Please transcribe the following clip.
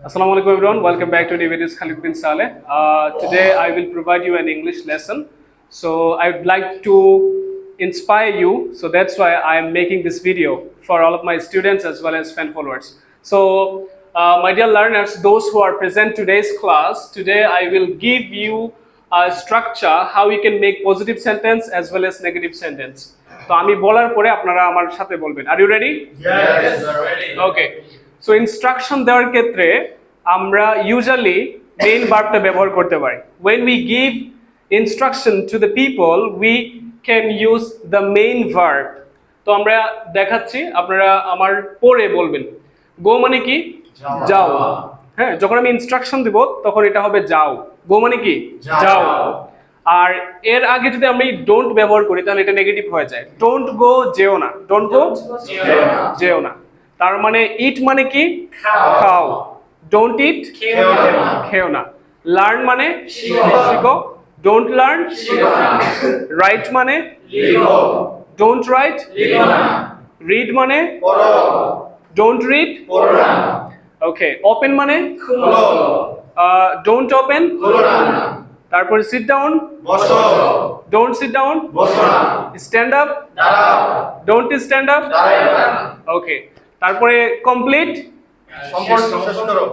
Assalamu alaikum everyone. Welcome back to Dividends Khalid bin Saleh. Uh, today I will provide you an English lesson. So I would like to inspire you. So that's why I am making this video for all of my students as well as fan followers. So uh, my dear learners, those who are present today's class, today I will give you a structure how you can make positive sentence as well as negative sentence. তো আমি বলার পরে আপনারা আমার সাথে বলবেন are you ready Yes, we're ready. Okay So instruction দেওয়ার ক্ষেত্রে আমরা ইউজুয়ালি মেইন ভার্বটা ব্যবহার করতে পারি। When we give instruction to the people we can use the main verb তো আমরা দেখাচ্ছি আপনারা আমার পরে বলবেন। গো মানে কি? যাও হ্যাঁ যখন আমি ইনস্ট্রাকশন দেব তখন এটা হবে যাও। গো মানে কি? যাও। যাও। আর এর আগে যদি আমি ডোন্ট ব্যবহার করি তাহলে এটা নেগেটিভ হয়ে যায়। ডোন্ট গো যেও না। ডোন্ট গো যেও না। তার মানে ইট মানে কি খাও। ডোন্ট ইট খেও না। লার্ন মানে শিখো। ডোন্ট লার্ন রাইট মানে। ডোন্ট রাইট রিড মানে। Don't read. ওকে ওপেন মানে। ডোন্ট ওপেন তারপরে সিট ডাউন বসো। ডোন্ট সিট ডাউন বসো না। স্ট্যান্ড আপ দাঁড়াও। ডোন্ট স্ট্যান্ড আপ দাঁড়াও ওকে তারপরে কমপ্লিট করো।